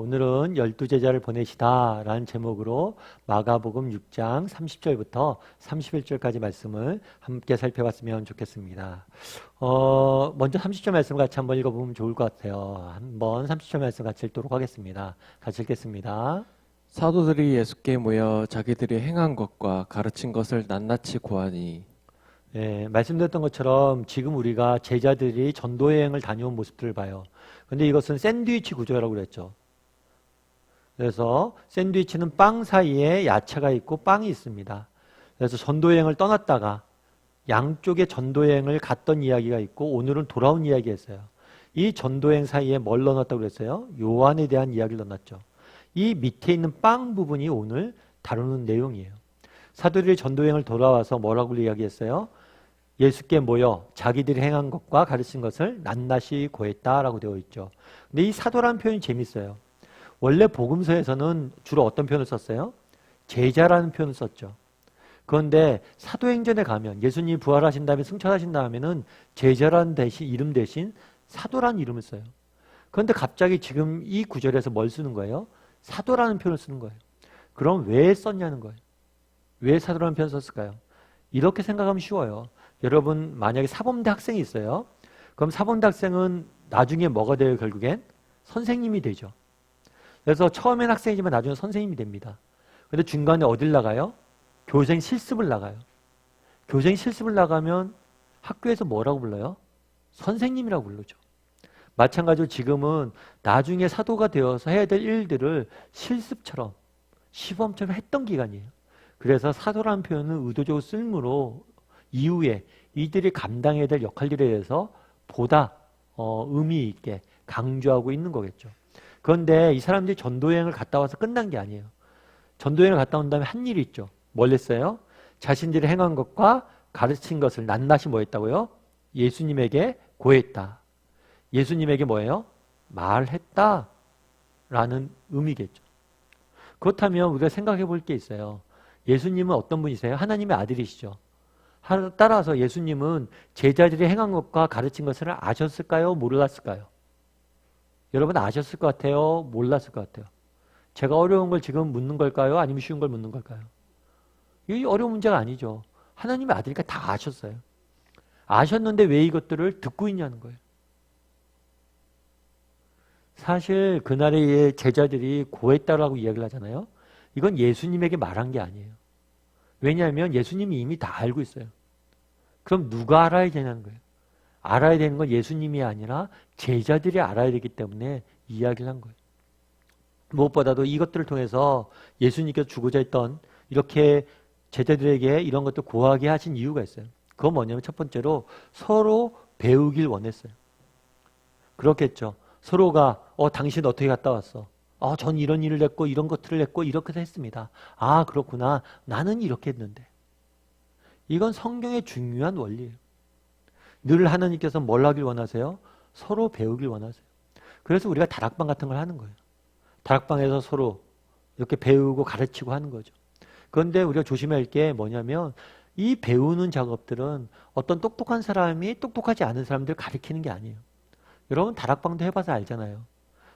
오늘은 열두 제자를 보내시다 라는 제목으로 마가복음 6장 30절부터 31절까지 말씀을 함께 살펴봤으면 좋겠습니다. 어, 먼저 30절 말씀 같이 한번 읽어보면 좋을 것 같아요. 한번 30절 말씀 같이 읽도록 하겠습니다. 같이 읽겠습니다. 사도들이 예수께 모여 자기들이 행한 것과 가르친 것을 낱낱이 고하니 예, 말씀드렸던 것처럼 지금 우리가 제자들이 전도 여행을 다녀온 모습들을 봐요. 근데 이것은 샌드위치 구조라고 그랬죠. 그래서 샌드위치는 빵 사이에 야채가 있고 빵이 있습니다. 그래서 전도 여행을 떠났다가 양쪽에 전도 여행을 갔던 이야기가 있고 오늘은 돌아온 이야기였어요. 이 전도 여행 사이에 뭘 넣어놨다고 그랬어요? 요한에 대한 이야기를 넣어놨죠. 이 밑에 있는 빵 부분이 오늘 다루는 내용이에요. 사도들이 전도 여행을 돌아와서 뭐라고 이야기했어요? 예수께 모여 자기들이 행한 것과 가르친 것을 낱낱이 고했다라고 되어 있죠. 근데 이 사도라는 표현이 재밌어요. 원래 복음서에서는 주로 어떤 표현을 썼어요? 제자라는 표현을 썼죠. 그런데 사도행전에 가면 예수님이 부활하신 다음에 승천하신 다음에는 제자라는 대신 이름 대신 사도라는 이름을 써요. 그런데 갑자기 지금 이 구절에서 뭘 쓰는 거예요? 사도라는 표현을 쓰는 거예요. 그럼 왜 썼냐는 거예요. 왜 사도라는 표현을 썼을까요? 이렇게 생각하면 쉬워요. 여러분 만약에 사범대 학생이 있어요. 그럼 사범대 학생은 나중에 뭐가 돼요 결국엔? 선생님이 되죠. 그래서 처음엔 학생이지만 나중에 선생님이 됩니다. 근데 중간에 어딜 나가요? 교생 실습을 나가요. 교생 실습을 나가면 학교에서 뭐라고 불러요? 선생님이라고 부르죠. 마찬가지로 지금은 나중에 사도가 되어서 해야 될 일들을 실습처럼 시범처럼 했던 기간이에요. 그래서 사도라는 표현은 의도적으로 쓸므로 이후에 이들이 감당해야 될 역할들에 대해서 보다 어, 의미 있게 강조하고 있는 거겠죠. 그런데 이 사람들이 전도여행을 갔다 와서 끝난 게 아니에요. 전도여행을 갔다 온 다음에 한 일이 있죠. 뭘 했어요? 자신들이 행한 것과 가르친 것을 낱낱이 뭐 했다고요? 예수님에게 고했다. 예수님에게 뭐예요? 말했다. 라는 의미겠죠. 그렇다면 우리가 생각해 볼 게 있어요. 예수님은 어떤 분이세요? 하나님의 아들이시죠. 하- 따라서 예수님은 제자들이 행한 것과 가르친 것을 아셨을까요? 몰랐을까요? 여러분 아셨을 것 같아요? 몰랐을 것 같아요? 제가 어려운 걸 지금 묻는 걸까요? 아니면 쉬운 걸 묻는 걸까요? 이 어려운 문제가 아니죠. 하나님의 아들이니까 다 아셨어요. 아셨는데 왜 이것들을 듣고 있냐는 거예요. 사실 그날의 제자들이 고했다라고 이야기를 하잖아요. 이건 예수님에게 말한 게 아니에요. 왜냐하면 예수님이 이미 다 알고 있어요. 그럼 누가 알아야 되냐는 거예요. 알아야 되는 건 예수님이 아니라 제자들이 알아야 되기 때문에 이야기를 한 거예요. 무엇보다도 이것들을 통해서 예수님께서 주고자 했던 이렇게 제자들에게 이런 것도 고하게 하신 이유가 있어요. 그건 뭐냐면 첫 번째로 서로 배우길 원했어요. 그렇겠죠. 서로가 어 당신 어떻게 갔다 왔어? 어, 전 이런 일을 했고 이런 것들을 했고 이렇게 했습니다. 아, 그렇구나. 나는 이렇게 했는데. 이건 성경의 중요한 원리예요. 늘 하나님께서 뭘 하길 원하세요? 서로 배우길 원하세요. 그래서 우리가 다락방 같은 걸 하는 거예요. 다락방에서 서로 이렇게 배우고 가르치고 하는 거죠. 그런데 우리가 조심해야 할게 뭐냐면 이 배우는 작업들은 어떤 똑똑한 사람이 똑똑하지 않은 사람들을 가르치는 게 아니에요. 여러분 다락방도 해봐서 알잖아요.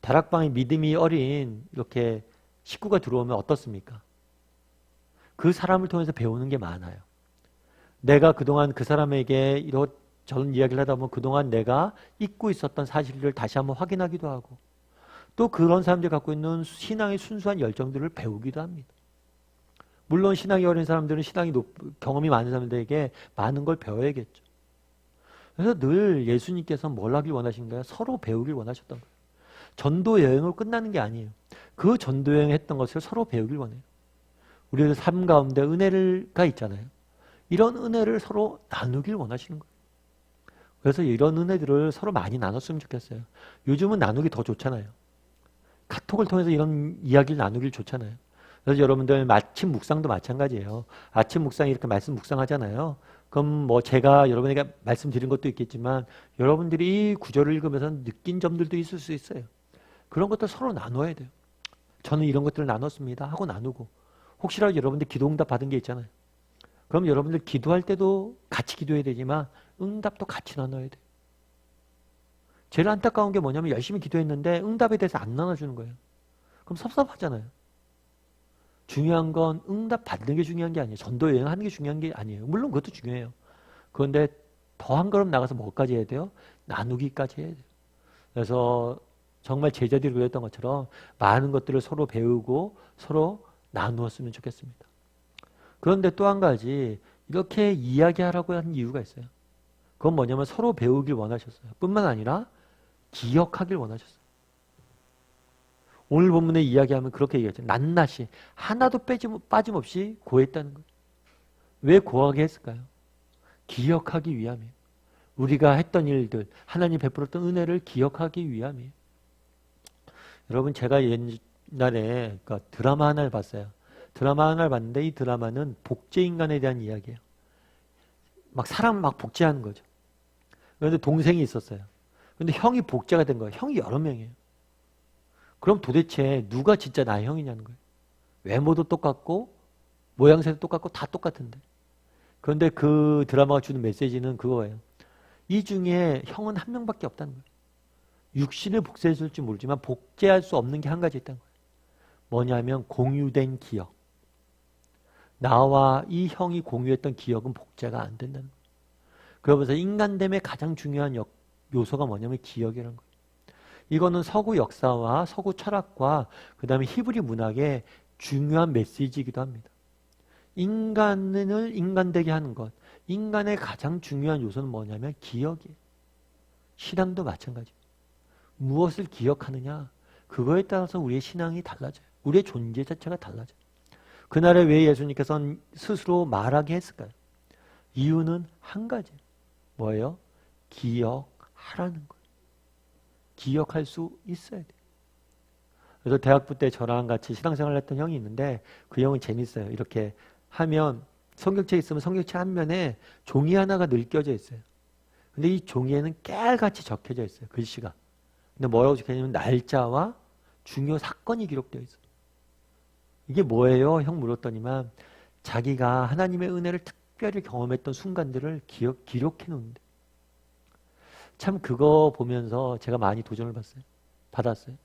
다락방에 믿음이 어린 이렇게 식구가 들어오면 어떻습니까? 그 사람을 통해서 배우는 게 많아요. 내가 그동안 그 사람에게 이런 저런 이야기를 하다 보면 그동안 내가 잊고 있었던 사실을 다시 한번 확인하기도 하고 또 그런 사람들이 갖고 있는 신앙의 순수한 열정들을 배우기도 합니다. 물론 신앙이 어린 사람들은 신앙이 높, 경험이 많은 사람들에게 많은 걸 배워야겠죠. 그래서 늘 예수님께서 뭘 하길 원하신가요? 서로 배우길 원하셨던 거예요. 전도 여행으로 끝나는 게 아니에요. 그 전도 여행 했던 것을 서로 배우길 원해요. 우리의 삶 가운데 은혜가 있잖아요. 이런 은혜를 서로 나누길 원하시는 거예요. 그래서 이런 은혜들을 서로 많이 나눴으면 좋겠어요. 요즘은 나누기 더 좋잖아요. 카톡을 통해서 이런 이야기를 나누길 좋잖아요. 그래서 여러분들 아침 묵상도 마찬가지예요. 아침 묵상 이렇게 말씀 묵상하잖아요. 그럼 뭐 제가 여러분에게 말씀드린 것도 있겠지만 여러분들이 이 구절을 읽으면서 느낀 점들도 있을 수 있어요. 그런 것들 서로 나눠야 돼요. 저는 이런 것들을 나눴습니다. 하고 나누고 혹시라도 여러분들 기도 응답 받은 게 있잖아요. 그럼 여러분들 기도할 때도 같이 기도해야 되지만 응답도 같이 나눠야 돼요. 제일 안타까운 게 뭐냐면 열심히 기도했는데 응답에 대해서 안 나눠주는 거예요. 그럼 섭섭하잖아요. 중요한 건 응답 받는 게 중요한 게 아니에요. 전도 여행하는 게 중요한 게 아니에요. 물론 그것도 중요해요. 그런데 더 한 걸음 나가서 뭐까지 해야 돼요? 나누기까지 해야 돼요. 그래서 정말 제자들이 그랬던 것처럼 많은 것들을 서로 배우고 서로 나누었으면 좋겠습니다. 그런데 또 한 가지 이렇게 이야기하라고 한 이유가 있어요. 그건 뭐냐면 서로 배우길 원하셨어요. 뿐만 아니라 기억하길 원하셨어요. 오늘 본문에 이야기하면 그렇게 얘기하죠. 낱낱이 하나도 빼짐, 빠짐없이 고했다는 거예요. 왜 고하게 했을까요? 기억하기 위함이에요. 우리가 했던 일들, 하나님 베풀었던 은혜를 기억하기 위함이에요. 여러분 제가 옛날에 그러니까 드라마 하나를 봤어요. 드라마 하나를 봤는데 이 드라마는 복제 인간에 대한 이야기예요. 막 사람 막 복제하는 거죠. 그런데 동생이 있었어요. 근데 형이 복제가 된 거예요. 형이 여러 명이에요. 그럼 도대체 누가 진짜 나의 형이냐는 거예요. 외모도 똑같고 모양새도 똑같고 다 똑같은데. 그런데 그 드라마가 주는 메시지는 그거예요. 이 중에 형은 한 명밖에 없다는 거예요. 육신을 복제해줄지 모르지만 복제할 수 없는 게 한 가지 있다는 거예요. 뭐냐면 공유된 기억. 나와 이 형이 공유했던 기억은 복제가 안 된다는 거예요. 그러면서 인간됨의 가장 중요한 역- 요소가 뭐냐면 기억이라는 거예요. 이거는 서구 역사와 서구 철학과 그 다음에 히브리 문학의 중요한 메시지이기도 합니다. 인간을 인간되게 하는 것, 인간의 가장 중요한 요소는 뭐냐면 기억이에요. 신앙도 마찬가지. 무엇을 기억하느냐, 그거에 따라서 우리의 신앙이 달라져요. 우리의 존재 자체가 달라져요. 그날에 왜 예수님께서는 스스로 말하게 했을까요? 이유는 한 가지. 뭐예요? 기억하라는 거예요. 기억할 수 있어야 돼요. 그래서 대학부 때 저랑 같이 신앙생활을 했던 형이 있는데 그 형은 재밌어요. 이렇게 하면 성경책 있으면 성경책 한 면에 종이 하나가 늘 껴져 있어요. 근데 이 종이에는 깨알같이 적혀져 있어요. 글씨가. 근데 뭐라고 적혀있냐면 날짜와 중요 사건이 기록되어 있어요. 이게 뭐예요? 형 물었더니만 자기가 하나님의 은혜를 특별히 경험했던 순간들을 기억, 기록해 놓는데. 참 그거 보면서 제가 많이 도전을 받았어요. 받았어요.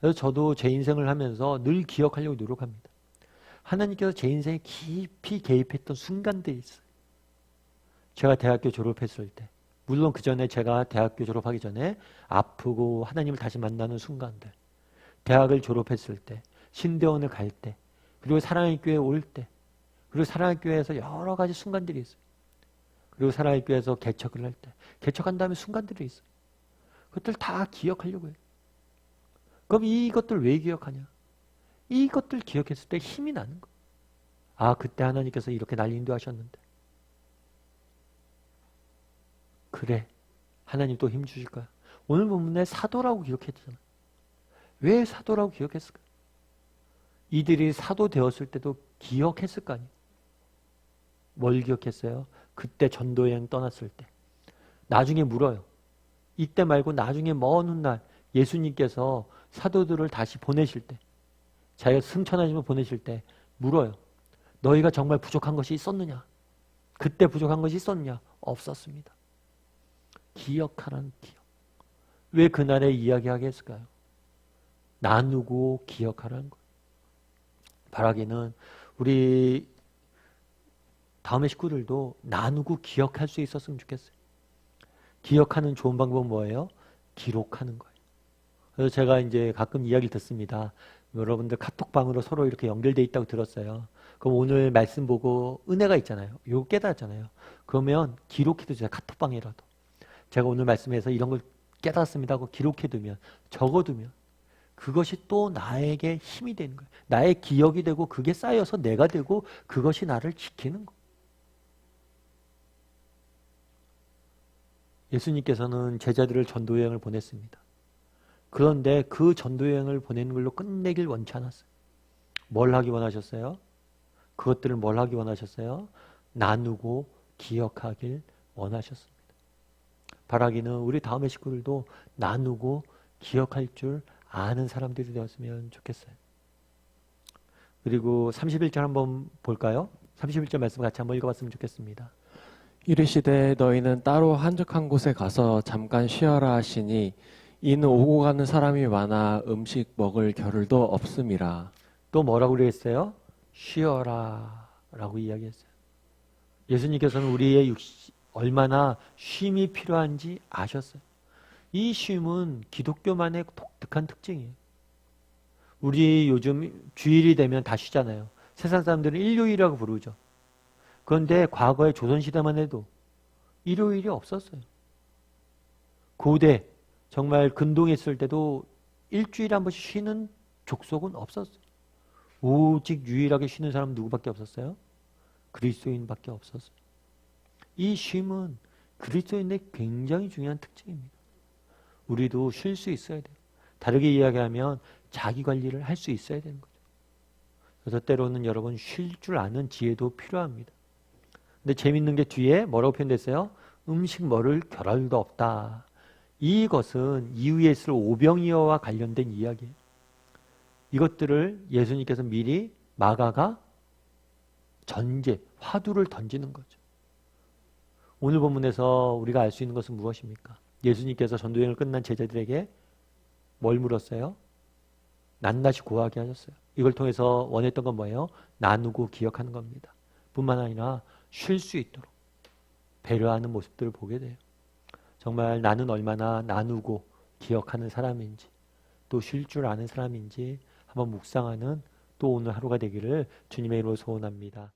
그래서 저도 제 인생을 하면서 늘 기억하려고 노력합니다. 하나님께서 제 인생에 깊이 개입했던 순간들이 있어요. 제가 대학교 졸업했을 때, 물론 그 전에 제가 대학교 졸업하기 전에 아프고 하나님을 다시 만나는 순간들, 대학을 졸업했을 때, 신대원을 갈 때, 그리고 사랑의 교회에 올 때, 그리고 사랑의 교회에서 여러 가지 순간들이 있어요. 그리고 사랑의 교회에서 개척을 할 때, 개척한 다음에 순간들이 있어요. 그것들 다 기억하려고 해요. 그럼 이것들 왜 기억하냐? 이것들 기억했을 때 힘이 나는 거예요. 아, 그때 하나님께서 이렇게 날 인도하셨는데. 그래. 하나님 또 힘 주실 거야. 오늘 본문에 사도라고 기억했잖아. 왜 사도라고 기억했을까? 이들이 사도 되었을 때도 기억했을 거 아니에요. 뭘 기억했어요? 그때 전도 여행 떠났을 때. 나중에 물어요. 이때 말고 나중에 먼 훗날 예수님께서 사도들을 다시 보내실 때, 자기가 승천하시면 보내실 때 물어요. 너희가 정말 부족한 것이 있었느냐? 그때 부족한 것이 있었느냐? 없었습니다. 기억하라는 기억. 왜 그날에 이야기하게 했을까요? 나누고 기억하라는 거예요. 바라기는 우리 다음의 식구들도 나누고 기억할 수 있었으면 좋겠어요. 기억하는 좋은 방법은 뭐예요? 기록하는 거예요. 그래서 제가 이제 가끔 이야기를 듣습니다. 여러분들 카톡방으로 서로 이렇게 연결돼 있다고 들었어요. 그럼 오늘 말씀 보고 은혜가 있잖아요. 요거 깨달았잖아요. 그러면 기록해 두세요. 카톡방이라도. 제가 오늘 말씀에서 이런 걸 깨달았습니다 하고 기록해 두면 적어두면 그것이 또 나에게 힘이 되는 거예요. 나의 기억이 되고 그게 쌓여서 내가 되고 그것이 나를 지키는 거. 예수님께서는 제자들을 전도 여행을 보냈습니다. 그런데 그 전도 여행을 보내는 걸로 끝내길 원치 않았어요. 뭘 하기 원하셨어요? 그것들을 뭘 하기 원하셨어요? 나누고 기억하길 원하셨습니다. 바라기는 우리 다음의 식구들도 나누고 기억할 줄 아는 사람들이 되었으면 좋겠어요. 그리고 31절 한번 볼까요? 31절 말씀 같이 한번 읽어봤으면 좋겠습니다. 이르시되 너희는 따로 한적한 곳에 가서 잠깐 쉬어라 하시니 이는 오고 가는 사람이 많아 음식 먹을 겨를도 없음이라. 또 뭐라고 그랬어요? 쉬어라 라고 이야기했어요. 예수님께서는 우리의 육시, 얼마나 쉼이 필요한지 아셨어요. 이 쉼은 기독교만의 독특한 특징이에요. 우리 요즘 주일이 되면 다 쉬잖아요. 세상 사람들은 일요일이라고 부르죠. 그런데 과거의 조선시대만 해도 일요일이 없었어요. 고대, 정말 근동에 있을 때도 일주일에 한 번씩 쉬는 족속은 없었어요. 오직 유일하게 쉬는 사람은 누구밖에 없었어요? 그리스도인밖에 없었어요. 이 쉼은 그리스도인의 굉장히 중요한 특징입니다. 우리도 쉴 수 있어야 돼요. 다르게 이야기하면 자기 관리를 할 수 있어야 되는 거죠. 그래서 때로는 여러분 쉴 줄 아는 지혜도 필요합니다. 근데 재밌는 게 뒤에 뭐라고 표현됐어요? 음식 먹을 겨를도 없다. 이것은 이후에 있을 오병이어와 관련된 이야기예요. 이것들을 예수님께서 미리 마가가 전제, 화두를 던지는 거죠. 오늘 본문에서 우리가 알 수 있는 것은 무엇입니까? 예수님께서 전도여행을 끝난 제자들에게 뭘 물었어요? 낱낱이 고하게 하셨어요. 이걸 통해서 원했던 건 뭐예요? 나누고 기억하는 겁니다. 뿐만 아니라 쉴 수 있도록 배려하는 모습들을 보게 돼요. 정말 나는 얼마나 나누고 기억하는 사람인지 또 쉴 줄 아는 사람인지 한번 묵상하는 또 오늘 하루가 되기를 주님의 이름으로 소원합니다.